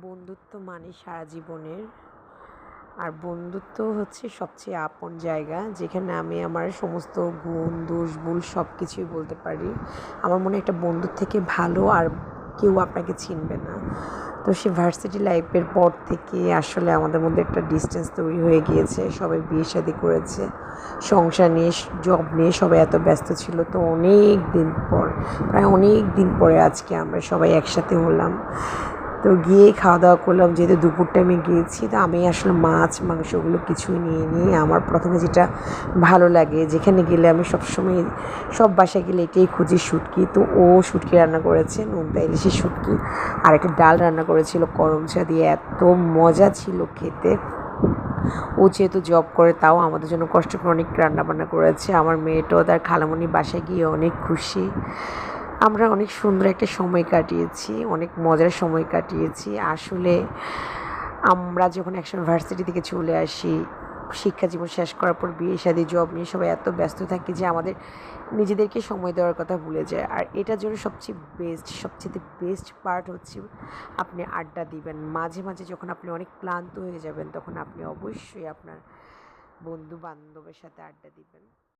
বন্ধুত্ব মানে সারা জীবনের। আর বন্ধুত্ব হচ্ছে সবচেয়ে আপন জায়গা, যেখানে আমি আমার সমস্ত গুণ, দোষ, ভুল সব কিছুই বলতে পারি। আমার মনে একটা বন্ধুর থেকে ভালো আর কেউ আপনাকে চিনবে না। তো সে ভার্সিটি লাইফের পর থেকে আসলে আমাদের মধ্যে একটা ডিস্টেন্স তৈরি হয়ে গিয়েছে। সবাই বিয়ে শাদি করেছে, সংসার নিয়ে জব নিয়ে সবাই এত ব্যস্ত ছিল। তো অনেক দিন পর, প্রায় অনেক দিন পরে আজকে আমরা সবাই একসাথে হলাম। তো গিয়ে খাওয়া দাওয়া করলাম। যেহেতু দুপুর টাইমে গিয়েছি, তো আমি আসলে মাছ, মাংস ওগুলো কিছুই নিয়ে নিই। আমার প্রথমে যেটা ভালো লাগে, যেখানে গেলে আমি সবসময় সব বাসায় গেলে এটাই খুঁজি, শুটকি। তো ও শুটকি রান্না করেছে নোনতা ইলিশের শুটকি। আর একটা ডাল রান্না করেছিল, করম চা দিয়ে। এত মজা ছিল খেতে। ও যেহেতু জব করে, তাও আমাদের জন্য কষ্ট করে অনেক রান্না বান্না করেছে। আমার মেয়েটাও তার খালামণি বাসায় গিয়ে অনেক খুশি। আমরা অনেক সুন্দর একটা সময় কাটিয়েছি, অনেক মজার সময় কাটিয়েছি। আসলে আমরা যখন একসময় ভার্সিটি থেকে চলে আসি, শিক্ষা জীবন শেষ করার পর বিয়ে, শাদী জব নিয়ে সবাই এত ব্যস্ত থাকি যে আমাদের নিজেদেরকে সময় দেওয়ার কথা ভুলে যায়। আর এটার জন্য সবচেয়ে বেস্ট সবচেয়ে বেস্ট পার্ট হচ্ছে আপনি আড্ডা দিবেন। মাঝে মাঝে যখন আপনি অনেক ক্লান্ত হয়ে যাবেন, তখন আপনি অবশ্যই আপনার বন্ধু বান্ধবের সাথে আড্ডা দিবেন।